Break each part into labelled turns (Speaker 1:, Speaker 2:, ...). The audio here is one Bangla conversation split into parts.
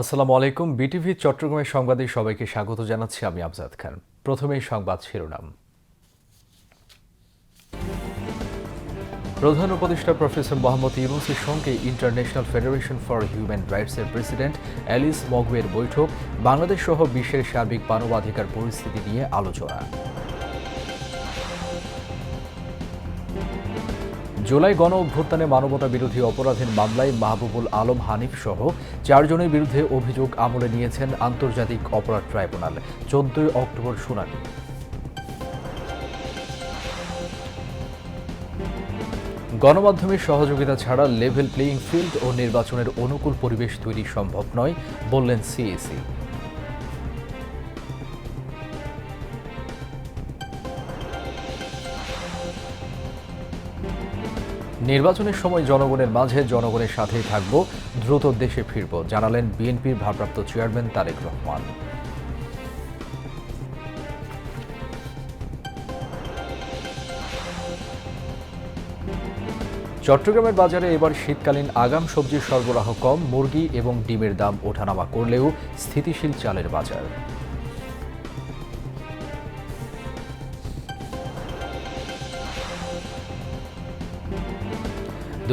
Speaker 1: আসসালামু আলাইকুম, বিটিভি চট্টগ্রামের সংবাদে সবাইকে স্বাগত জানাচ্ছি আমি আফজাদ খান। প্রথমেই সংবাদ শিরোনাম। প্রধান উপদেষ্টা প্রফেসর মোহাম্মদ ইউনুসের সঙ্গে ইন্টারন্যাশনাল ফেডারেশন ফর হিউম্যান রাইটসের প্রেসিডেন্ট অ্যালিস মগওয়ের বৈঠক, বাংলাদেশ সহ বিশ্বের সার্বিক মানবাধিকার পরিস্থিতি নিয়ে আলোচনা। জুলাই গণ অভ্যুত্থানে মানবতা বিরোধী অপরাধের মামলায় মাহবুবুল আলম হানিফ সহ চারজনের বিরুদ্ধে অভিযোগ আমলে নিয়েছেন আন্তর্জাতিক অপরাধ ট্রাইব্যুনাল। চোদ্দই অক্টোবর শুনানি। গণমাধ্যমের সহযোগিতা ছাড়া লেভেল প্লেয়িং ফিল্ড ও নির্বাচনের অনুকূল পরিবেশ তৈরি সম্ভব নয়, বললেন সিএসি। নির্বাচনের সময় জনগণের মাঝে জনগণের সাথেই থাকব, দ্রুত দেশে ফিরব, জানালেন বিএনপির ভারপ্রাপ্ত চেয়ারম্যান তারেক রহমান। চট্টগ্রামের বাজারে এবার শীতকালীন আগাম সবজির সরবরাহ কম, মুরগি এবং ডিমের দাম ওঠানামা করলেও স্থিতিশীল চালের বাজার।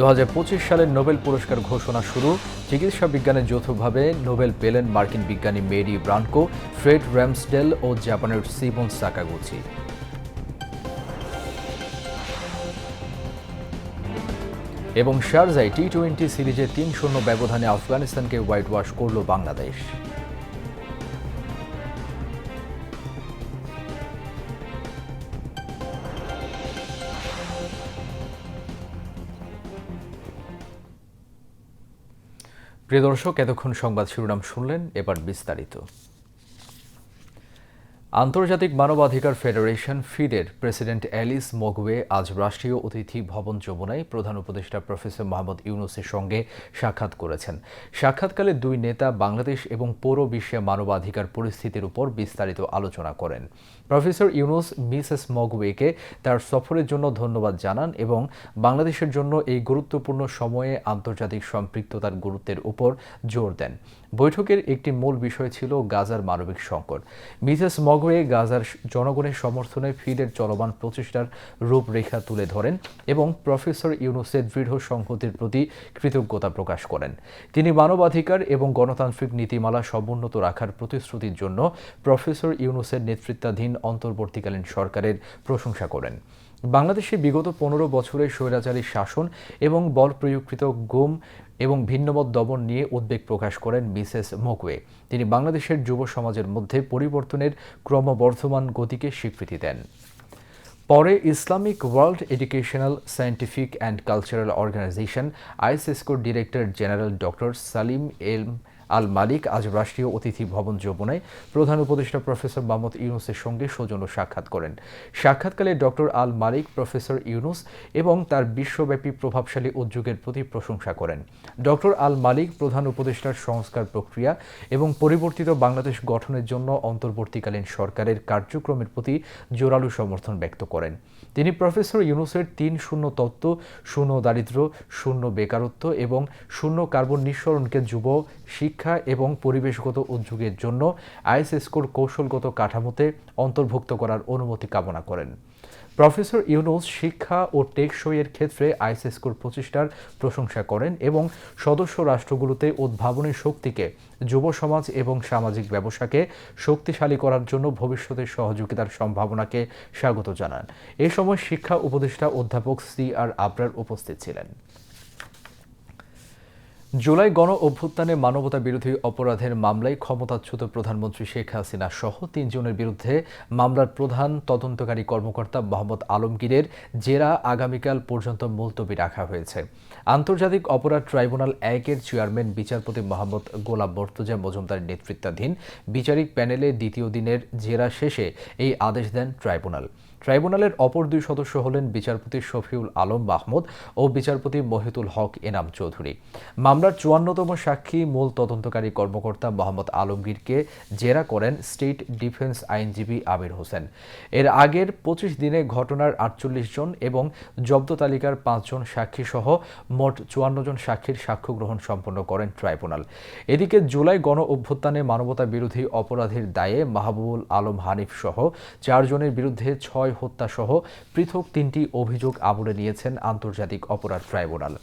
Speaker 1: দু হাজার পঁচিশ সালের নোবেল পুরস্কার ঘোষণা শুরু। চিকিৎসা বিজ্ঞানে যৌথভাবে নোবেল পেলেন মার্কিন বিজ্ঞানী মেরি ব্রানকো, ফ্রেড র্যামসডেল ও জাপানের সিমন সাকাগুচি। এবং শারজায় টি টোয়েন্টি সিরিজে তিন শূন্য ব্যবধানে আফগানিস্তানকে হোয়াইট ওয়াশ করল বাংলাদেশ। প্রিয় দর্শক এতক্ষণ সংবাদ শিরোনাম শুনলেন এবার বিস্তারিত। আন্তর্জাতিক মানবাধিকার ফেডারেশন ফিডের প্রেসিডেন্ট অ্যালিস মগওয়ে আজ রাষ্ট্রীয় অতিথি ভবন যমুনায় প্রধান উপদেষ্টা প্রফেসর মোহাম্মদ ইউনুসের সঙ্গে সাক্ষাৎ করেছেন। সাক্ষাৎকালে দুই নেতা বাংলাদেশ এবং পৌর বিশ্বে মানবাধিকার পরিস্থিতির উপর বিস্তারিত আলোচনা করেন। প্রফেসর ইউনুস মিসেস মগওয়েকে তার সফরের জন্য ধন্যবাদ জানান এবং বাংলাদেশের জন্য এই গুরুত্বপূর্ণ সময়ে আন্তর্জাতিক সম্পৃক্ততার গুরুত্বের উপর জোর দেন। বৈঠকের একটি মূল বিষয় ছিল গাজার মানবিক সংকট। মিসেস মগওয়ে গাজার জনগণের সমর্থনে ফিডের চলমান প্রচেষ্টার রূপরেখা তুলে ধরেন এবং প্রফেসর ইউনুসের দৃঢ় সংহতির প্রতি কৃতজ্ঞতা প্রকাশ করেন। তিনি মানবাধিকার এবং গণতান্ত্রিক নীতিমালা সমুন্নত রাখার প্রতিশ্রুতির জন্য প্রফেসর ইউনুসের নেতৃত্বাধীন অন্তর্বর্তীকালীন সরকারের প্রশংসা করেন। বাংলাদেশে বিগত পনেরো বছরের স্বৈরাচারী শাসন এবং বল প্রয়োগকৃত গুম এবং ভিন্নমত দমন নিয়ে উদ্বেগ প্রকাশ করেন মিসেস মোকওয়ে। তিনি বাংলাদেশের যুব সমাজের মধ্যে পরিবর্তনের ক্রমবর্ধমান গতিকে স্বীকৃতি দেন। পরে Islamic world educational scientific and cultural organisation আইসেসকোর director general doctor Salim el Al Malik আজ রাষ্ট্রীয় অতিথি ভবন যমুনায় প্রধান উপদেষ্টা প্রফেসর মোহাম্মদ ইউনুসের সঙ্গে সৌজন্য সাক্ষাৎ করেন। সাক্ষাৎকালে doctor Al Malik professor Yunus এবং তার বিশ্বব্যাপী প্রভাবশালী উদ্যোগের প্রতি প্রশংসা করেন। ডক্টর আল মালিক প্রধান উপদেষ্টার সংস্কার প্রক্রিয়া এবং পরিবর্তিত বাংলাদেশ গঠনের জন্য অন্তর্বর্তীকালীন সরকারের কার্যক্রমের প্রতি জোরালো সমর্থন ব্যক্ত করেন। তিনি প্রফেসর ইউনুসের তিন শূন্য তত্ত্ব, শূন্য দারিদ্র, শূন্য বেকারত্ব এবং শূন্য কার্বন নিঃসরণকে যুব, শিক্ষা এবং পরিবেশগত উদ্যোগের জন্য আইএসএসকোর কৌশলগত কাঠামোতে অন্তর্ভুক্ত করার অনুমতি কামনা করেন। প্রফেসর ইউনুস শিক্ষা ও টেকসইয়ের ক্ষেত্রে আইসেসকোর প্রচেষ্টার প্রশংসা করেন এবং সদস্য রাষ্ট্রগুলোতে উদ্ভাবনী শক্তিকে, যুব সমাজ এবং সামাজিক ব্যবসাকে শক্তিশালী করার জন্য ভবিষ্যতের সহযোগিতার সম্ভাবনাকে স্বাগত জানান। এ সময় শিক্ষা উপদেষ্টা অধ্যাপক সি আর আবরার উপস্থিত ছিলেন। জুলাই গণ অভ্যুত্থানে মানবতা বিরোধী অপরাধের মামলায় ক্ষমতাচ্যুত প্রধানমন্ত্রী শেখ হাসিনা সহ তিনজনের বিরুদ্ধে মামলার প্রধান তদন্তকারী কর্মকর্তা মোহাম্মদ আলমগীরের জেরা আগামীকাল পর্যন্ত মুলতবি রাখা হয়েছে। আন্তর্জাতিক অপরাধ ট্রাইব্যুনাল একের চেয়ারম্যান, বিচারপতি মোহাম্মদ গোলাম মর্তুজা মজুমদার নেতৃত্বাধীন বিচারিক প্যানেলে দ্বিতীয় দিনের জেরা শেষে এই আদেশ দেন ট্রাইব্যুনাল। ট্রাইব্যুনালের অপর দুই সদস্য হলেন বিচারপতি শফিউল আলম মাহমুদ ও বিচারপতি মহিতুল হক এনাম চৌধুরী। মামলার চুয়ান্নতম সাক্ষী মূল তদন্তকারী কর্মকর্তা মোহাম্মদ আলমগীরকে জেরা করেন স্টেট ডিফেন্স আইনজীবী আমির হোসেন। এর আগের পঁচিশ দিনে ঘটনার আটচল্লিশ জন এবং জব্দ তালিকার পাঁচজন সাক্ষী সহ মোট চুয়ান্ন জন সাক্ষীর সাক্ষ্য গ্রহণ সম্পন্ন করেন ট্রাইব্যুনাল। এদিকে জুলাই গণ অভ্যুত্থানে মানবতা বিরোধী অপরাধের দায়ে মাহবুবুল আলম হানিফ সহ চারজনের বিরুদ্ধে ছয় হত্যা সহ পৃথক তিনটি অভিযোগ আমলে নিয়েছেন আন্তর্জাতিক অপরাধ ট্রাইব্যুনাল।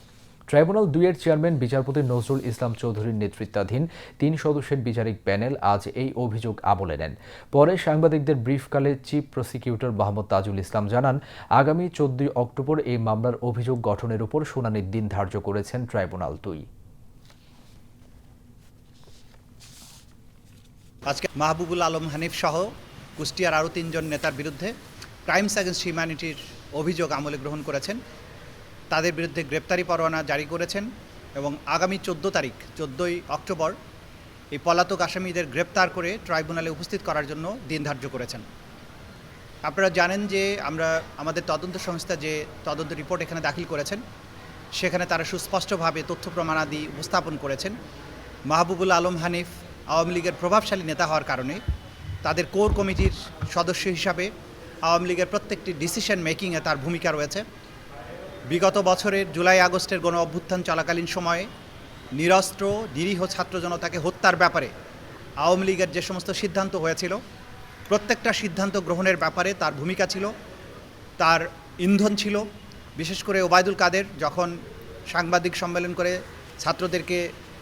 Speaker 1: ট্রাইব্যুনাল দুইয়ের চেয়ারম্যান বিচারপতি নজরুল ইসলাম চৌধুরীর নেতৃত্বাধীন তিন সদস্যের বিচারিক প্যানেল আজ এই অভিযোগ আমলে নেন। পরে সাংবাদিকদের ব্রিফকালে চিফ প্রসিকিউটর মোহাম্মদ তাজুল ইসলাম জানান, আগামী চোদ্দই অক্টোবর এই মামলার অভিযোগ গঠনের উপর শুনানির দিন ধার্য করেছেন ট্রাইব্যুনাল দুই।
Speaker 2: আজকে মাহবুবুল আলম হানিফ সহ কুষ্টিয়ার আরও তিনজন নেতার বিরুদ্ধে ক্রাইমস অ্যাগেন্স্ট হিউম্যানিটির অভিযোগ আমলে গ্রহণ করেছেন। তাদের বিরুদ্ধে গ্রেপ্তারি পরোয়ানা জারি করেছেন এবং আগামী চোদ্দ তারিখ, চোদ্দোই অক্টোবর, এই পলাতক আসামিদের গ্রেপ্তার করে ট্রাইব্যুনালে উপস্থিত করার জন্য দিন ধার্য করেছেন। আপনারা জানেন যে আমরা, আমাদের তদন্ত সংস্থা যে তদন্ত রিপোর্ট এখানে দাখিল করেছেন, সেখানে তারা সুস্পষ্টভাবে তথ্য প্রমাণাদি উপস্থাপন করেছেন। মাহবুবুল আলম হানিফ আওয়ামী লীগের প্রভাবশালী নেতা হওয়ার কারণে, তাদের কোর কমিটির সদস্য হিসাবে আওয়ামী লীগের প্রত্যেকটি ডিসিশন মেকিংয়ে তার ভূমিকা রয়েছে। বিগত বছরের জুলাই আগস্টের গণ অভ্যুত্থান চলাকালীন সময়ে নিরস্ত্র, নিরীহ ছাত্র জনতাকে হত্যার ব্যাপারে আওয়ামী লীগের যে সমস্ত সিদ্ধান্ত হয়েছিল, প্রত্যেকটা সিদ্ধান্ত গ্রহণের ব্যাপারে তার ভূমিকা ছিল, তার ইন্ধন ছিল। বিশেষ করে ওবায়দুল কাদের যখন সাংবাদিক সম্মেলন করে ছাত্রদেরকে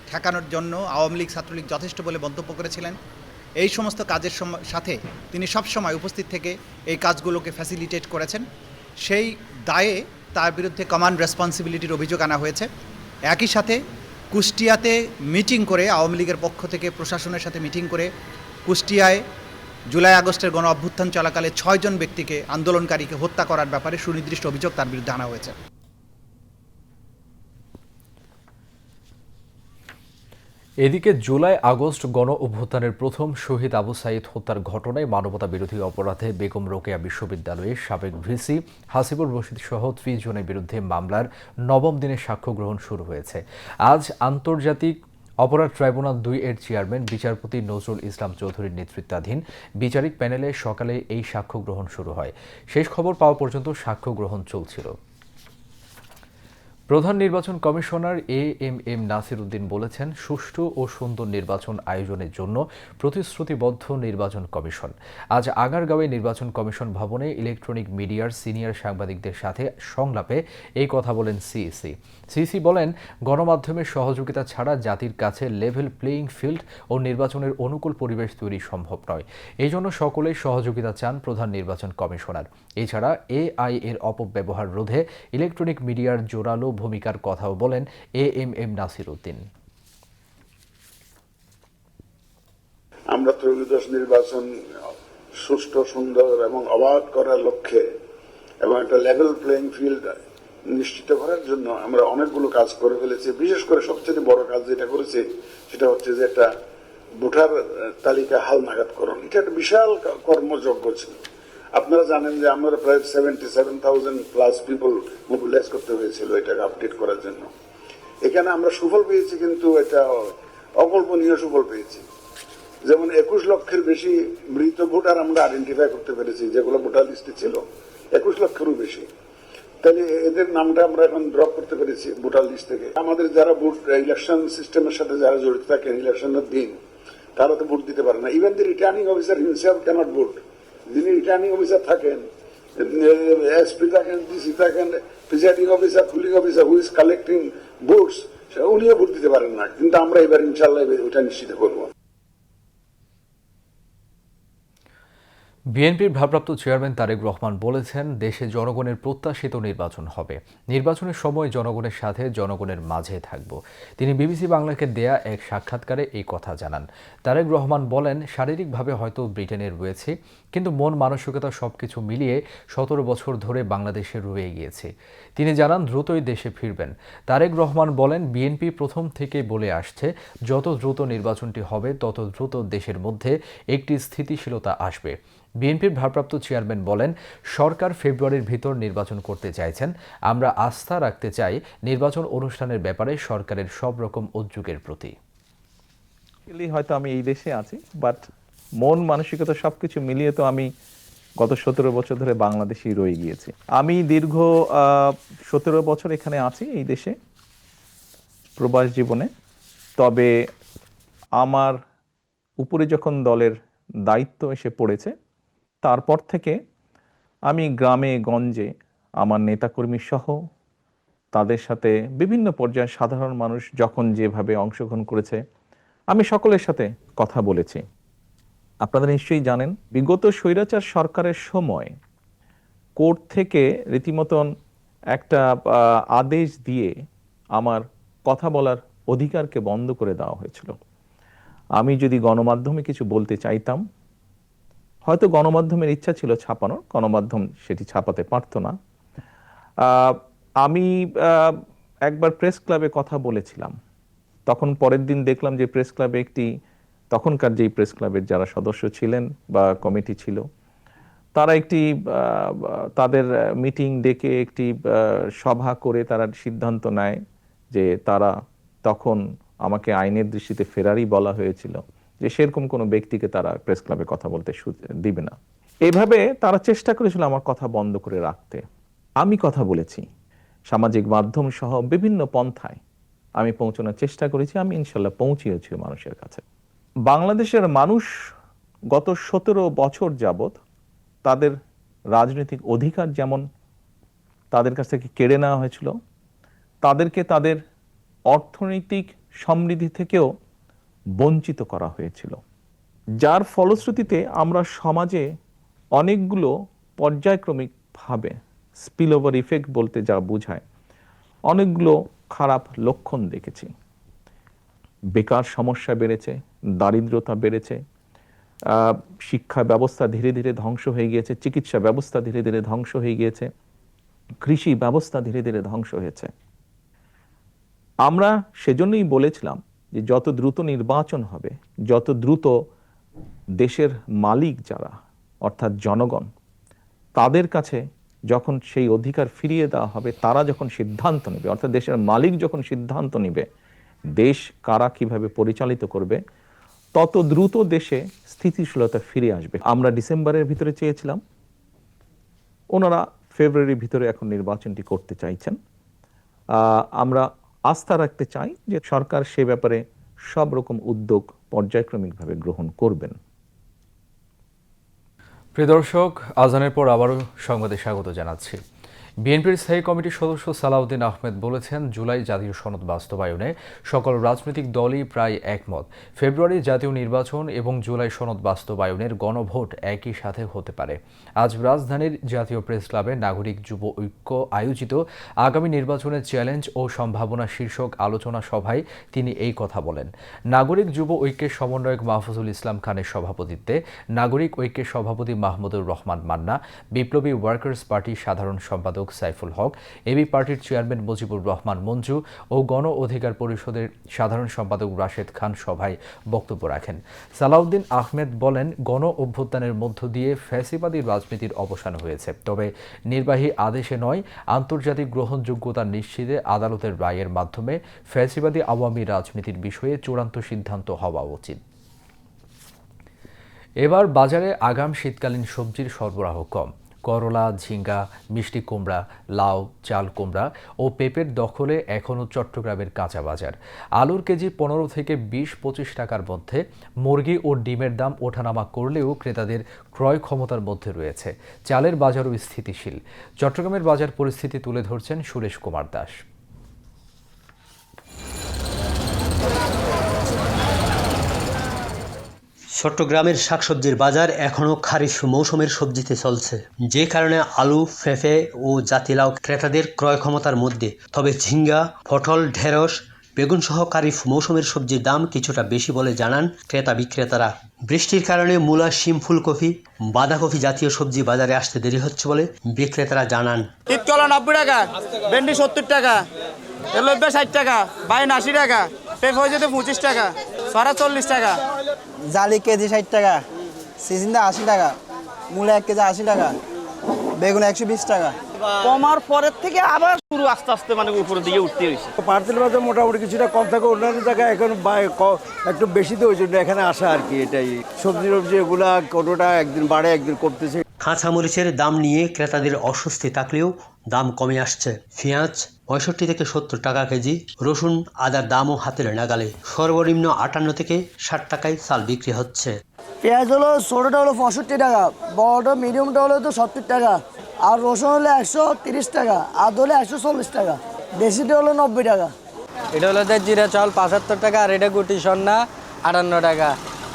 Speaker 2: ঠেকানোর জন্য আওয়ামী লীগ, ছাত্রলীগ যথেষ্ট বলে মন্তব্য করেছিলেন এই সমস্ত কাজের সাথে তিনি সবসময় উপস্থিত থেকে এই কাজগুলোকে ফ্যাসিলিটেট করেছেন। সেই দায়ে তার বিরুদ্ধে কমান্ড রেসপন্সিবিলিটির অভিযোগ আনা হয়েছে। একই সাথে কুষ্টিয়াতে মিটিং করে আওয়ামী লীগের পক্ষ থেকে প্রশাসনের সাথে মিটিং করে কুষ্টিয়ায় জুলাই আগস্টের গণ অভ্যুত্থান চলাকালে ছয়জন ব্যক্তিকে আন্দোলনকারীকে হত্যা করার ব্যাপারে সুনির্দিষ্ট অভিযোগ তার বিরুদ্ধে আনা হয়েছে।
Speaker 1: এদিকে জুলাই আগস্ট গণ অভ্যুত্থানের প্রথম শহীদ আবু সাইদ হত্যার ঘটনায় মানবতা বিরোধী অপরাধে বেগম রোকেয়া বিশ্ববিদ্যালয়ের সাবেক ভিসি হাসিবুর রশিদ সহ জনের বিরুদ্ধে মামলার নবম দিনে সাক্ষ্য গ্রহণ শুরু হয়েছে। আজ আন্তর্জাতিক অপরাধ ট্রাইব্যুনাল দুই এর চেয়ারম্যান, বিচারপতি নজরুল ইসলাম চৌধুরীর নেতৃত্বাধীন বিচারিক প্যানেলে সকালে এই সাক্ষ্য গ্রহণ শুরু হয়। শেষ খবর পাওয়া পর্যন্ত সাক্ষ্য গ্রহণ চলছিল। প্রধান নির্বাচন commissioner A M M Nasir Uddin বলেছেন, সুষ্ঠু ও সুন্দর নির্বাচন আয়োজনের জন্য প্রতিশ্রুতিবদ্ধ নির্বাচন কমিশন। আজ আগারগাঁওয়ে নির্বাচন কমিশন ভবনে ইলেকট্রনিক মিডিয়ার সিনিয়র সাংবাদিকদের সাথে সংলাপে এই কথা বলেন সিইসি। সিইসি বলেন গণমাধ্যমের সহযোগিতা ছাড়া জাতির কাছে লেভেল প্লেয়িং ফিল্ড ও নির্বাচনের অনুকূল পরিবেশ তৈরি সম্ভব নয়। এই জন্য সকলেই সহযোগিতা চান প্রধান নির্বাচন কমিশনার। এছাড়া এআই এর অপব্যবহার রোধে ইলেকট্রনিক মিডিয়ার জোরালো ভূমিকার কথাও বলেন A M M Nasir Uddin
Speaker 3: আমরা ত্রয়োদশ নির্বাচন সুষ্ঠু, সুন্দর এবং অবাধ করার লক্ষ্যে এবং একটা লেভেল প্লেইং ফিল্ড নিশ্চিত করার জন্য আমরা অনেকগুলো কাজ করে ফেলেছি। বিশেষ করে সবচেয়ে বড় কাজ যেটা করেছি সেটা হচ্ছে যে একটা ভোটার তালিকা হালনাগাদ করুন। এটা একটা বিশাল কর্মযজ্ঞ ছিল। আপনারা জানেন যে আমরা প্রায় seventy seven thousand plus people mobilise করতে হয়েছিল এটাকে আপডেট করার জন্য। এখানে আমরা সুফল পেয়েছি কিন্তু এটা অকল্পনীয় সুফল পেয়েছি। যেমন একুশ লক্ষের বেশি মৃত ভোটার আমরা আইডেন্টিফাই করতে পেরেছি, যেগুলো ভোটার লিস্টে ছিল, একুশ লক্ষেরও বেশি। তাহলে এদের নামটা আমরা এখন ড্রপ করতে পেরেছি ভোটার লিস্ট থেকে। আমাদের যারা ভোট ইলেকশন সিস্টেমের সাথে যারা জড়িত থাকেন ইলেকশনের দিন তারা তো ভোট দিতে পারে না। Even the returning officer himself can't vote যিনি রিটার্নিং অফিসার থাকেন এসপি থাকেন ডিসি থাকেন presiding officer polling officer who's collecting votes উনিও ভোট দিতে পারেন না। কিন্তু আমরা এবার ইনশাল্লাহ ওটা নিশ্চিত করব।
Speaker 1: বিএনপির ভারপ্রাপ্ত চেয়ারম্যান তারেক রহমান বলেছেন, দেশে জনগণের প্রত্যাশিত নির্বাচন হবে। নির্বাচনের সময় জনগণের সাথে জনগণের মাঝে থাকব। তিনি বিবিসি বাংলাকে দেয়া এক সাক্ষাৎকারে এই কথা জানান। তারেক রহমান বলেন, শারীরিকভাবে হয়তো ব্রিটেনে রয়েছে, কিন্তু মন মানসিকতা সবকিছু মিলিয়ে সতেরো বছর ধরে বাংলাদেশে রয়ে গিয়েছে। তিনি জানান, দ্রুতই দেশে ফিরবেন। তারেক রহমান বলেন, বিএনপি প্রথম থেকে বলে আসছে, যত দ্রুত নির্বাচনটি হবে, তত দ্রুত দেশের মধ্যে একটি স্থিতিশীলতা আসবে। বিএনপির ভারপ্রাপ্ত চেয়ারম্যান বলেন, সরকার ফেব্রুয়ারির ভিতর নির্বাচন করতে চাইছেন। আমরা আস্থা রাখতে চাই নির্বাচন অনুষ্ঠানের ব্যাপারে সরকারের সব রকম উদ্যোগের প্রতি।
Speaker 4: হয়তো আমি এই দেশে আছি বাট মন, মানসিকতা সবকিছু মিলিয়ে তো আমি গত সতেরো বছর ধরে বাংলাদেশেই রয়ে গিয়েছি। আমি দীর্ঘ সতেরো বছর এখানে আছি এই দেশে, প্রবাস জীবনে। তবে আমার উপরে যখন দলের দায়িত্ব এসে পড়েছে তারপর থেকে আমি গ্রামে, গঞ্জে আমার নেতাকর্মী সহ তাদের সাথে বিভিন্ন পর্যায়ে সাধারণ মানুষ যখন যেভাবে অংশগ্রহণ করেছে, আমি সকলের সাথে কথা বলেছি। আপনারা নিশ্চয়ই জানেন, বিগত স্বৈরাচার সরকারের সময় কোর্ট থেকে রীতিমতন একটা আদেশ দিয়ে আমার কথা বলার অধিকারকে বন্ধ করে দেওয়া হয়েছিল। আমি যদি গণমাধ্যমে কিছু বলতে চাইতাম হয়তো গণমাধ্যমের ইচ্ছা ছিল ছাপানোর, গণমাধ্যম সেটি ছাপাতে পারতো না। আমি একবার প্রেস ক্লাবে কথা বলেছিলাম। তখন পরের দিন দেখলাম যে প্রেস ক্লাবে একটি, তখনকার যেই প্রেস ক্লাবের যারা সদস্য ছিলেন বা কমিটি ছিল, তারা একটি তাদের মিটিং ডেকে একটি সভা করে তারা সিদ্ধান্ত নেয় যে তারা তখন আমাকে আইনের দৃষ্টিতে ফেরারই বলা হয়েছিল। যে সেরকম কোনো ব্যক্তিকে তারা প্রেস ক্লাবে কথা বলতে দিবে না। এভাবে তারা চেষ্টা করেছিল আমার কথা বন্ধ করে রাখতে। আমি কথা বলেছি। সামাজিক মাধ্যম সহ বিভিন্ন পন্থায় আমি পৌঁছানোর চেষ্টা করেছি, আমি ইনশাল্লাহ পৌঁছিয়েছি মানুষের কাছে। বাংলাদেশের মানুষ গত সতেরো বছর যাবত তাদের রাজনৈতিক অধিকার যেমন তাদের কাছ থেকে কেড়ে নেওয়া হয়েছিল, তাদেরকে তাদের অর্থনৈতিক সমৃদ্ধি থেকেও বঞ্চিত করা হয়েছিল। যার ফলশ্রুতিতে আমরা সমাজে অনেকগুলো পর্যায়ক্রমিকভাবে স্পিল ওভার ইফেক্ট বলতে যা বোঝায়, অনেকগুলো খারাপ লক্ষণ দেখেছি। বেকার সমস্যা বেড়েছে, দারিদ্রতা বেড়েছে শিক্ষা ব্যবস্থা ধীরে ধীরে ধ্বংস হয়ে গিয়েছে, চিকিৎসা ব্যবস্থা ধীরে ধীরে ধ্বংস হয়ে গিয়েছে, কৃষি ব্যবস্থা ধীরে ধীরে ধ্বংস হয়েছে। আমরা সেজন্যই বলেছিলাম যে যত দ্রুত নির্বাচন হবে, যত দ্রুত দেশের মালিক যারা, অর্থাৎ জনগণ, তাদের কাছে যখন সেই অধিকার ফিরিয়ে দেওয়া হবে, তারা যখন সিদ্ধান্ত নেবে, অর্থাৎ দেশের মালিক যখন সিদ্ধান্ত নেবে, দেশ কারা কীভাবে পরিচালিত করবে, তত দ্রুত দেশে স্থিতিশীলতা ফিরে আসবে। আমরা ডিসেম্বরের ভিতরে চেয়েছিলাম, ওনারা ফেব্রুয়ারির ভিতরে এখন নির্বাচনটি করতে চাইছেন। আমরা আস্থা রাখতে চাই যে সরকার সে ব্যাপারে সব রকম উদ্যোগ পর্যায়ক্রমিকভাবে গ্রহণ করবেন।
Speaker 1: প্রিয় দর্শক, আজানের পর আবারও সংবাদে স্বাগত জানাচ্ছি। বিএনপির স্থায়ী কমিটির সদস্য সালাউদ্দিন আহমেদ বলেছেন, জুলাই জাতীয় সনদ বাস্তবায়নে সকল রাজনৈতিক দলই প্রায় একমত। ফেব্রুয়ারি জাতীয় নির্বাচন এবং জুলাই সনদ বাস্তবায়নের গণভোট একই সাথে হতে পারে। আজ রাজধানীর জাতীয় প্রেস ক্লাবে নাগরিক যুব ঐক্য আয়োজিত আগামী নির্বাচনের চ্যালেঞ্জ ও সম্ভাবনা শীর্ষক আলোচনা সভায় তিনি এই কথা বলেন। নাগরিক যুব ঐক্যের সমন্বয়ক মাহফুজুল ইসলাম খানের সভাপতিত্বে নাগরিক ঐক্যের সভাপতি মাহমুদুর রহমান মান্না, বিপ্লবী ওয়ার্কার্স পার্টির সাধারণ সম্পাদক সাইফুল হক এবি পার্টির চেয়ারম্যান মুজিবুর রহমান মঞ্জু ও গণ অধিকার পরিষদের সাধারণ সম্পাদক রাশেদ খান সভায় বক্তব্য রাখেন। সালাউদ্দিন আহমেদ বলেন, গণ অভ্যুত্থানের মধ্য দিয়ে ফ্যাসিবাদী রাজনীতির অবসান হয়েছে। তবে নির্বাহী আদেশে নয়, আন্তর্জাতিক গ্রহণযোগ্যতা নিশ্চিতে আদালতের রায়ের মাধ্যমে ফ্যাসিবাদী আওয়ামী রাজনীতির বিষয়ে চূড়ান্ত সিদ্ধান্ত হওয়া উচিত। এবার বাজারে আগাম শীতকালীন সবজির সরবরাহ কম। করলা, ঝিঙ্গা, মিষ্টি কুমড়া, লাউ, চাল কুমড়া ও পেঁপের দখলে এখনও চট্টগ্রামের কাঁচা বাজার। আলুর কেজি পনেরো থেকে বিশ, পঁচিশ টাকার মধ্যে। মুরগি ও ডিমের দাম ওঠানামা করলেও ক্রেতাদের ক্রয় ক্ষমতার মধ্যে রয়েছে। চালের বাজারও স্থিতিশীল। চট্টগ্রামের বাজার পরিস্থিতি তুলে ধরছেন সুরেশ কুমার দাস।
Speaker 5: চট্টগ্রামের শাকসবজির বাজার এখনও খারিফ মৌসুমের সবজিতে চলছে। যে কারণে আলু, ফেফে ও জাতিলাও ক্রেতাদের ক্রয় ক্ষমতার মধ্যে। তবে ঝিঙ্গা, পটল, ঢেঁড়স বেগুন সহ খারিফ মৌসুমের সবজির দাম কিছুটা বেশি বলে জানান ক্রেতা বিক্রেতারা বৃষ্টির কারণে মূলা, শিম, ফুলকপি, বাঁধাকপি জাতীয় সবজি বাজারে আসতে দেরি হচ্ছে বলে বিক্রেতারা জানান।
Speaker 6: নব্বই টাকা, ভেন্ডি সত্তর টাকা এলব্বে ষাট টাকা বাইন আশি টাকা পেঁপে হয়ে যেতে পঁচিশ টাকা সরা চল্লিশ টাকা।
Speaker 7: জালি কেজি ষাট টাকা সিজিন্দা আশি টাকা মূলা এক কেজি আশি টাকা বেগুন একশো বিশ টাকা।
Speaker 6: কমার পরের থেকে আবার শুরু আস্তে আস্তে মানে উপরের দিকে উঠতে হয়েছে
Speaker 8: পার্সেল বাজার মোটামুটি কিছুটা কম থাকে অন্যান্য জায়গায় এখন একটু বেশি তো ওই জন্য এখানে আসা আর কি এটাই। সবজি টবজি এগুলা কোনোটা একদিন বাড়ে একদিন কমতেছে
Speaker 5: কাঁচা মরিচের দাম নিয়ে ক্রেতাদের অস্বস্তি থাকলেও দাম কমে আসছে। পেঁয়াজ পঁয়ষট্টি থেকে সত্তর টাকা কেজি রসুন আদার দামও হাতের নাগালে। সর্বনিম্ন আটান্ন থেকে ষাট টাকায় চাল বিক্রি হচ্ছে।
Speaker 7: পেঁয়াজ হলো ছোটোটা হলো পঁয়ষট্টি টাকা বড়টা মিডিয়ামটা হলো তো সত্তর টাকা আর রসুন হলো একশো তিরিশ টাকা আদা হলো একশো চল্লিশ টাকা দেশিটা হলো নব্বই টাকা।
Speaker 9: এটা হলো জিরা চাল পঁচাত্তর টাকা আর এটা গুটি সন্না আটান্ন টাকা।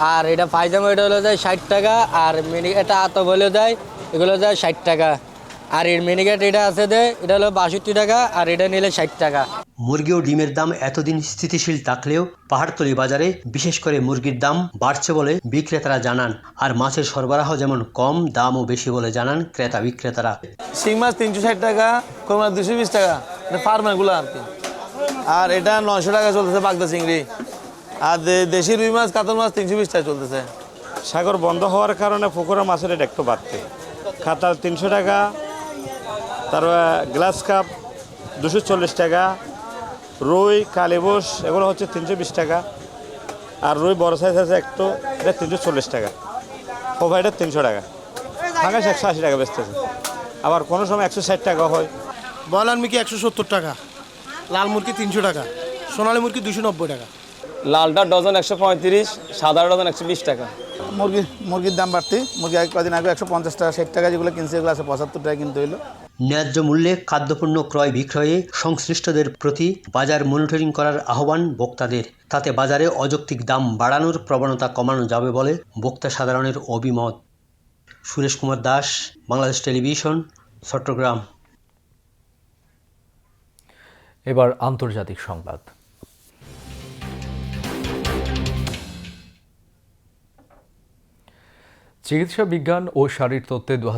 Speaker 9: আর এটা পায়জামা এটা হলো যায় ষাট টাকা আর মিনি এটা আতপ হলে যায় এগুলো যায় ষাট টাকা। আর এর মিনিকেট এটা আছে যে এটা হলো বাষট্টি টাকা আর এটা নিলে ষাট টাকা।
Speaker 5: মুরগি ও ডিমের দাম এতদিন স্থিতিশীল থাকলেও পাহাড়তলি বাজারে বিশেষ করে মুরগির দাম বাড়ছে বলে বিক্রেতারা জানান। আর মাছের সরবরাহ যেমন কম দামও বেশি বলে জানান ক্রেতা বিক্রেতারা।
Speaker 6: শিং মাছ তিনশো ষাট টাকা কোন দুশো বিশ টাকা এটা ফার্মারগুলো আর কি। আর এটা নশো টাকা চলতেছে বাগদা চিংড়ি। আর দেশি রুই মাছ কাতল মাছ তিনশো বিশ টাকা চলতেছে।
Speaker 10: সাগর বন্ধ হওয়ার কারণে পুকুরের মাছের রেট একটু বাড়তে খাতার তিনশো টাকা তারপর গ্লাস কাপ দুশো চল্লিশ টাকা রুই কালিবুস এগুলো হচ্ছে তিনশো বিশ টাকা। আর রুই বড় সাইজ আছে একটু এটা তিনশো চল্লিশ টাকা। প্রোভাইডার তিনশো টাকা। ফাঁকাশ একশো আশি টাকা বেচতেছে। আবার কোনো সময় একশো ষাট টাকা হয়।
Speaker 11: ব্রয়লার মুরগি একশো সত্তর টাকা? লাল মুরগি তিনশো টাকা। সোনালী মুরগি দুশো নব্বই টাকা।
Speaker 6: লালটা ডজন একশো পঁয়ত্রিশ সাদা ডজন একশো বিশ টাকা।
Speaker 11: মুরগি মুরগির দাম বাড়তি। মুরগি এক কদিন আগে একশো পঞ্চাশ টাকা ষাট টাকা যেগুলো কিনছে এগুলো আছে পঁচাত্তর টাকা কিনতে হইল।
Speaker 5: ন্যায্য মূল্যে খাদ্যপণ্য ক্রয় বিক্রয়ে সংশ্লিষ্টদের প্রতি বাজার মনিটরিং করার আহ্বান ভোক্তাদের তাতে বাজারে অযৌক্তিক দাম বাড়ানোর প্রবণতা কমানো যাবে বলে ভোক্তা সাধারণের অভিমত। সুরেশ কুমার দাস বাংলাদেশ টেলিভিশন চট্টগ্রাম।
Speaker 1: এবার আন্তর্জাতিক সংবাদ। চিকিৎসা বিজ্ঞান ও শারীর শারীরতত্ত্বে দু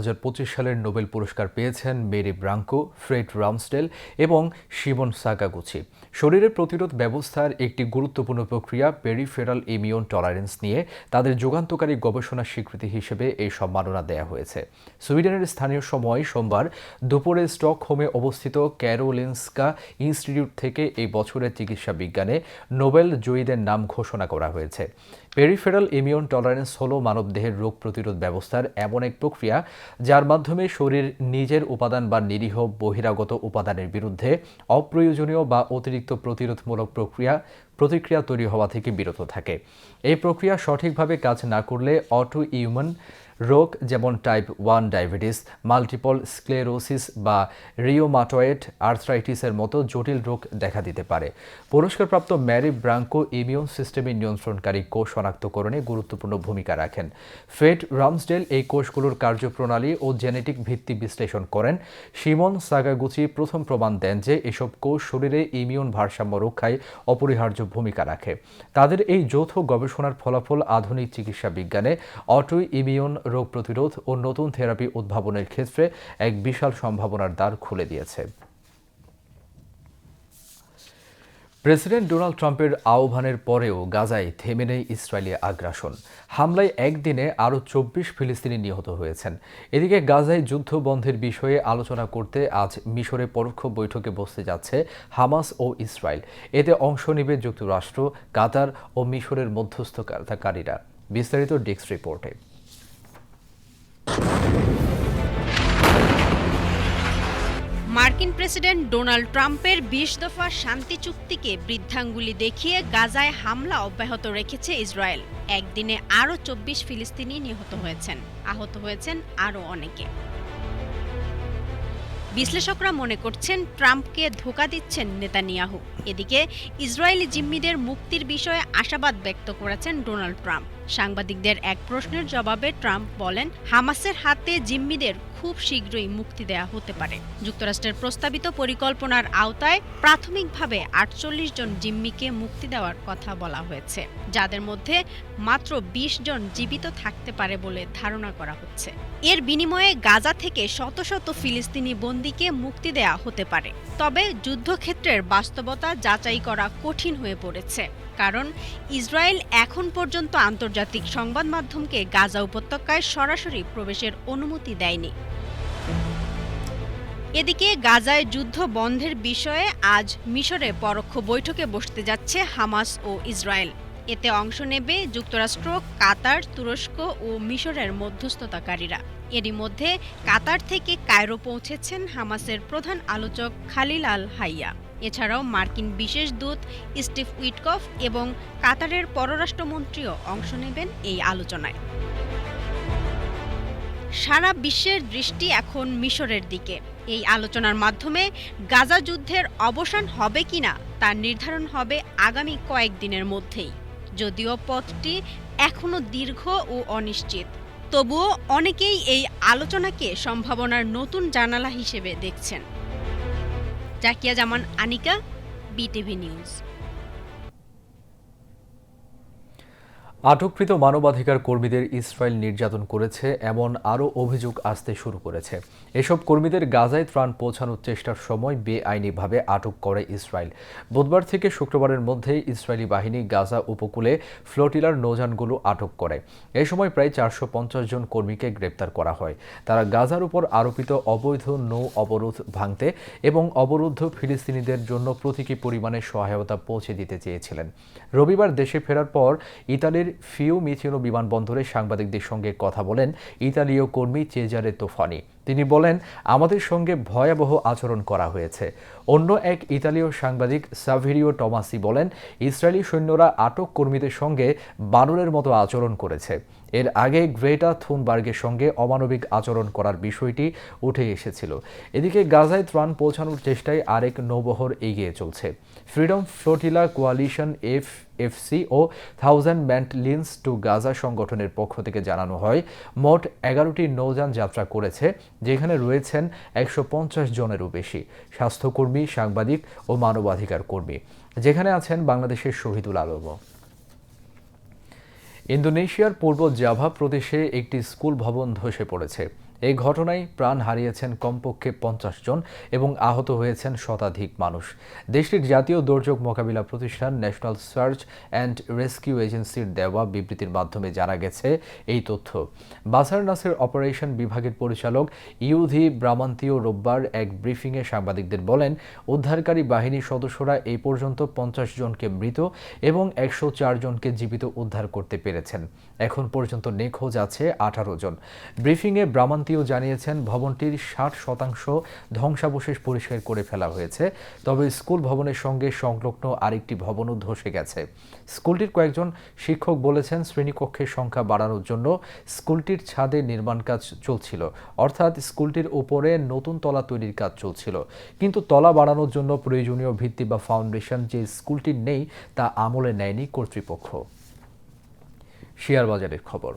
Speaker 1: সালের নোবেল পুরস্কার পেয়েছেন মেরি ব্রাঙ্কো, ফ্রেড রামস্টেল এবং শিমন সাকাগুচি। শরীরের প্রতিরোধ ব্যবস্থার একটি গুরুত্বপূর্ণ প্রক্রিয়া পেরিফেরাল ইমিউন টলারেন্স নিয়ে তাদের যুগান্তকারী গবেষণার স্বীকৃতি হিসেবে এই সম্মাননা দেয়া হয়েছে। সুইডেনের স্থানীয় সময় সোমবার দুপুরে স্টকহোমে অবস্থিত ক্যারোলিনস্কা ইনস্টিটিউট থেকে এই বছরের চিকিৎসা বিজ্ঞানে নোবেল জয়ীদের নাম ঘোষণা করা হয়েছে। পেরিফেরাল ইমিউন টলারেন্স হল মানবদেহের রোগ প্রতিরোধ ব্যবস্থার এমন এক প্রক্রিয়া, যার মাধ্যমে শরীর নিজের উপাদান বা নিরীহ বহিরাগত উপাদানের বিরুদ্ধে অপ্রয়োজনীয় বা অতিরিক্ত প্রতিরোধমূলক প্রক্রিয়া, প্রতিক্রিয়া তৈরি হওয়া থেকে বিরত থাকে। এই প্রক্রিয়া সঠিকভাবে কাজ না করলে অটো ইউম্যান রোগ যেমন type one diabetes multiple sclerosis বা রিওমাটয়েড আর্থ্রাইটিসের মতো জটিল রোগ দেখা দিতে পারে। পুরস্কারপ্রাপ্ত ম্যারি ব্রাঙ্কো ইমিউন সিস্টেমের নিয়ন্ত্রণকারী কোষ শনাক্তকরণে গুরুত্বপূর্ণ ভূমিকা রাখেন। ফেড রামসডেল এই কোষগুলোর কার্যপ্রণালী ও জেনেটিক ভিত্তি বিশ্লেষণ করেন। সিমন সাগাগুচি প্রথম প্রমাণ দেন যে এসব কোষ শরীরে ইমিউন ভারসাম্য রক্ষায় অপরিহার্য ভূমিকা রাখে। তাদের এই যৌথ গবেষণার ফলাফল আধুনিক চিকিৎসা বিজ্ঞানে অটো ইমিউন রোগ প্রতিরোধ ও নতুন থেরাপি উদ্ভাবনের ক্ষেত্রে এক বিশাল সম্ভাবনার দ্বার খুলে দিয়েছে। প্রেসিডেন্ট ডোনাল্ড ট্রাম্পের আহ্বানের পরেও গাজায় থেমে নেই ইসরায়েলি আগ্রাসন। হামলায় একদিনে আরও চব্বিশ ফিলিস্তিনি নিহত হয়েছেন। এদিকে গাজায় যুদ্ধ বন্ধের বিষয়ে আলোচনা করতে আজ মিশরে পরোক্ষ বৈঠকে বসতে যাচ্ছে হামাস ও ইসরায়েল। এতে অংশ নেবে যুক্তরাষ্ট্র, কাতার ও মিশরের মধ্যস্থকারীরা। বিস্তারিত ডেস্ক রিপোর্টে।
Speaker 12: মার্কিন প্রেসিডেন্ট ডোনাল্ড ট্রাম্পের বিশ দফা শান্তি চুক্তিকে বৃদ্ধাঙ্গুলি দেখিয়ে গাজায় হামলা অব্যাহত রেখেছে ইসরায়েল। একদিনে আরও চব্বিশ ফিলিস্তিনি নিহত হয়েছেন। আহত হয়েছেন আরও অনেকে। বিশ্লেষকরা মনে করছেন ট্রাম্পকে ধোকা দিচ্ছেন নেতানিয়াহু। এদিকে ইসরায়েলি জিম্মিদের মুক্তির বিষয়ে আশাবাদ ব্যক্ত করেছেন ডোনাল্ড ট্রাম্প। সাংবাদিকদের এক প্রশ্নের জবাবে ট্রাম্প বলেন, হামাসের হাতে জিম্মিদের খুব শীঘ্রই মুক্তি দেয়া হতে পারে। যুক্তরাষ্ট্রের প্রস্তাবিত পরিকল্পনার আওতায় প্রাথমিকভাবে আটচল্লিশ জন জিম্মিকে মুক্তি দেওয়ার কথা বলা হয়েছে, যাদের মধ্যে মাত্র ২০ জন জীবিত থাকতে পারে বলে ধারণা করা হচ্ছে। এর বিনিময়ে গাজা থেকে শত শত ফিলিস্তিনি বন্দীকে মুক্তি দেয়া হতে পারে। তবে যুদ্ধক্ষেত্রের বাস্তবতা যাচাই করা কঠিন হয়ে পড়েছে। কারণ ইসরায়েল এখন পর্যন্ত আন্তর্জাতিক সংবাদ মাধ্যমকে গাজা উপত্যকায় সরাসরি প্রবেশের অনুমতি দেয়নি। এদিকে গাজায় যুদ্ধ বন্ধের বিষয়ে আজ মিশরে পরোক্ষ বৈঠকে বসতে যাচ্ছে হামাস ও ইসরায়েল। এতে অংশ নেবে যুক্তরাষ্ট্র, কাতার, তুরস্ক ও মিশরের মধ্যস্থতাকারীরা। এরই মধ্যে কাতার থেকে কায়রো পৌঁছেছেন হামাসের প্রধান আলোচক খালিল আল হাইয়া। এছাড়াও মার্কিন বিশেষ দূত স্টিভ উইটকফ এবং কাতারের পররাষ্ট্রমন্ত্রীও অংশ নেবেন এই আলোচনায়। সারা বিশ্বের দৃষ্টি এখন মিশরের দিকে। এই আলোচনার মাধ্যমে গাজা যুদ্ধের অবসান হবে কিনা তার নির্ধারণ হবে আগামী কয়েকদিনের মধ্যেই। যদিও পথটি এখনও দীর্ঘ ও অনিশ্চিত, তবুও অনেকেই এই আলোচনাকে সম্ভাবনার নতুন জানালা হিসেবে দেখছেন। Zakia Zaman Anika BTV news.
Speaker 1: আটককৃত মানবাধিকার কর্মীদের ইসরায়েল নির্যাতন করেছে, এমন আরও অভিযোগ আসতে শুরু করেছে। এসব কর্মীদের গাজায় ত্রাণ পৌঁছানোর চেষ্টার সময় বেআইনিভাবে আটক করে ইসরায়েল। বুধবার থেকে শুক্রবারের মধ্যে ইসরায়েলি বাহিনী গাজা উপকূলে ফ্লোটিলার নৌযানগুলো আটক করে। এ সময় প্রায় চারশো পঞ্চাশ জন কর্মীকে গ্রেপ্তার করা হয়। তারা গাজার উপর আরোপিত অবৈধ নৌ অবরোধ ভাঙতে এবং অবরুদ্ধ ফিলিস্তিনিদের জন্য প্রতীকী পরিমাণে সহায়তা পৌঁছে দিতে চেয়েছিলেন। রবিবার দেশে ফেরার পর ইতালির ফিউ মিথিনো বিমানবন্দরে সাংবাদিকদের সঙ্গে কথা বলেন ইতালীয় কর্মী চেজারে তোফানি। তিনি বলেন, আমাদের সঙ্গে ভয়াবহ আচরণ করা হয়েছে। অন্য এক ইতালীয় সাংবাদিক সাভিরিও টমাসি বলেন, ইসরায়েলি সৈন্যরা আটক কর্মীদের সঙ্গে বানরের মতো আচরণ করেছে। এর আগে গ্রেটা থুনবার্গের সঙ্গে অমানবিক আচরণ করার বিষয়টি উঠে এসেছিল। এদিকে গাজায় ত্রাণ পৌঁছানোর চেষ্টায় আরেক নৌবহর এগিয়ে চলছে। Freedom flotilla coalition F FC ও থাউজেন্ড ব্যান্ড লিন্স টু গাজা সংগঠনের পক্ষ থেকে জানানো হয়, মোট এগারোটি নৌযান যাত্রা করেছে, যেখানে রয়েছেন একশো পঞ্চাশ জনেরও বেশি, স্বাস্থ্যকর্মী, সাংবাদিক ও মানবাধিকার কর্মী, যেখানে আছেন বাংলাদেশের শহীদুল আলমও। ইন্দোনেশিয়ার পূর্ব জাভা প্রদেশে একটি স্কুল ভবন ধসে পড়েছে। এই ঘটনায় প্রাণ হারিয়েছেন কমপক্ষে পঞ্চাশ জন এবং আহত হয়েছেন শতাধিক মানুষ। দেশটির জাতীয় দুর্যোগ মোকাবিলা প্রতিষ্ঠান ন্যাশনাল সার্চ অ্যান্ড রেস্কিউ এজেন্সির দেওয়া বিবৃতির মাধ্যমে জানা গেছে এই তথ্য। বাসার নাসের অপারেশন বিভাগের পরিচালক ইউধি ব্রামান্তীয় রোববার এক ব্রিফিংয়ে সাংবাদিকদের বলেন, উদ্ধারকারী বাহিনীর সদস্যরা এই পর্যন্ত পঞ্চাশ জনকে মৃত এবং একশো জনকে জীবিত উদ্ধার করতে পেরেছেন। এখন পর্যন্ত নিখোঁজ আছে আঠারো জন। ব্রিফিংয়ে ব্রামান্তীয় জানিয়েছেন ভবনটির ষাট শতাংশ ধ্বংসাবশেষ পরিষ্কার করে ফেলা হয়েছে। তবে স্কুল ভবনের সঙ্গে সংলগ্ন আরেকটি ভবনও ধসে গেছে। স্কুলটির কয়েকজন শিক্ষক বলেছেন শ্রেণীকক্ষের সংখ্যা বাড়ানোর জন্য স্কুলটির ছাদে নির্মাণ কাজ চলছিল। অর্থাৎ স্কুলটির উপরে নতুন তলা তৈরির কাজ চলছিল। কিন্তু তলা বাড়ানোর জন্য প্রয়োজনীয় ভিত্তি বা ফাউন্ডেশন যে স্কুলটির নেই, তা আমলে নেয়নি কর্তৃপক্ষ। শেয়ার বাজারের খবর।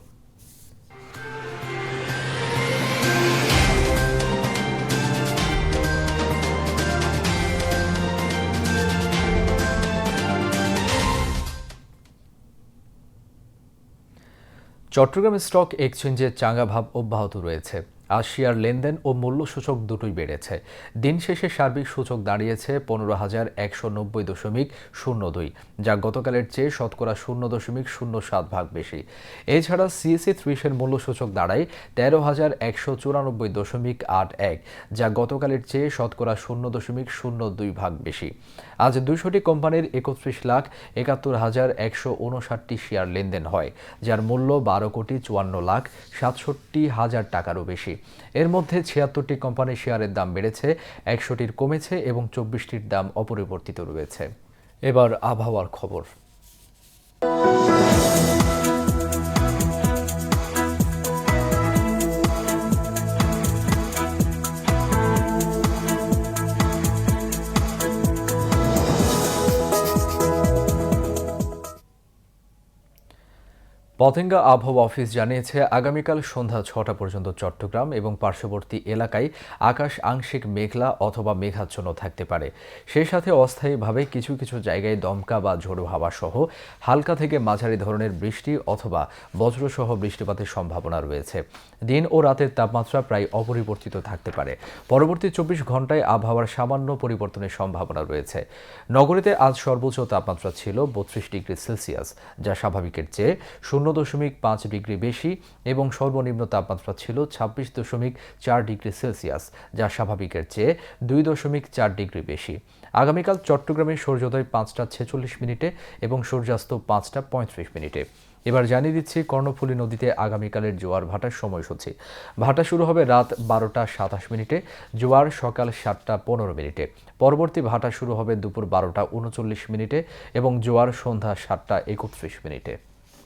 Speaker 1: চট্টগ্রাম স্টক এক্সচেঞ্জে চাঙ্গা ভাব অব্যাহত রয়েছে। আজ শেয়ার লেনদেন ও মূল্য সূচক দুটোই বেড়েছে। দিন শেষে সার্বিক সূচক দাঁড়িয়েছে পনেরো হাজার একশো নব্বই দশমিক শূন্য দুই, যা গতকালের চেয়ে শতকরা শূন্য দশমিক শূন্য সাত ভাগ বেশি। এছাড়া সিএসি ত্রিশের মূল্য সূচক দাঁড়ায় তেরো হাজার একশো চুরানব্বই দশমিক আট এক, যা গতকালের চেয়ে শতকরা শূন্য দশমিক শূন্য দুই ভাগ বেশি। আজ দুশোটি কোম্পানির একত্রিশ লাখ একাত্তর হাজার একশো উনষাটটি শেয়ার লেনদেন হয়, যার মূল্য বারো কোটি চুয়ান্ন লাখ সাতষট্টি হাজার টাকারও বেশি। এর মধ্যে ছিয়াত্তরটি কোম্পানির শেয়ারের দাম বেড়েছে, একশোটির কমেছে এবং চব্বিশটির দাম অপরিবর্তিত রয়েছে। এবার আবহাওয়ার খবর। পতেঙ্গা আবহাওয়া অফিস জানিয়েছে, আগামীকাল সন্ধ্যা ছটা পর্যন্ত চট্টগ্রাম এবং পার্শ্ববর্তী এলাকায় আকাশ আংশিক মেঘলা অথবা মেঘাচ্ছন্ন থাকতে পারে। সেই সাথে অস্থায়ীভাবে কিছু কিছু জায়গায় দমকা বা ঝোড়ো হাওয়া সহ হালকা থেকে মাঝারি ধরনের বৃষ্টি অথবা বজ্রসহ বৃষ্টিপাতের সম্ভাবনা রয়েছে। দিন ও রাতের তাপমাত্রা প্রায় অপরিবর্তিত থাকতে পারে। পরবর্তী চব্বিশ ঘন্টায় আবহাওয়ার সামান্য পরিবর্তনের সম্ভাবনা রয়েছে। নগরীতে আজ সর্বোচ্চ তাপমাত্রা ছিল বত্রিশ ডিগ্রি সেলসিয়াস, যা স্বাভাবিকের চেয়ে শূন্য দশমিক পাঁচ ডিগ্রি বেশি এবং সর্বনিম্ন তাপমাত্রা ছিল ছাব্বিশ দশমিক চার ডিগ্রি সেলসিয়াস, যা স্বাভাবিকের চেয়ে দুই দশমিক চার ডিগ্রি বেশি। আগামীকাল চট্টগ্রামে সূর্যোদয় পাঁচটা ছেচল্লিশ মিনিটে এবং সূর্যাস্ত পাঁচটা পঁয়ত্রিশ মিনিটে। এবার জানিয়ে দিচ্ছি, কর্ণফুলী নদীতে আগামীকালের জোয়ার ভাটার সময়সূচি। ভাটা শুরু হবে রাত বারোটা সাতাশ মিনিটে, জোয়ার সকাল সাতটা পনেরো মিনিটে। পরবর্তী ভাটা শুরু হবে দুপুর বারোটা উনচল্লিশ মিনিটে এবং জোয়ার সন্ধ্যা সাতটা একত্রিশ মিনিটে।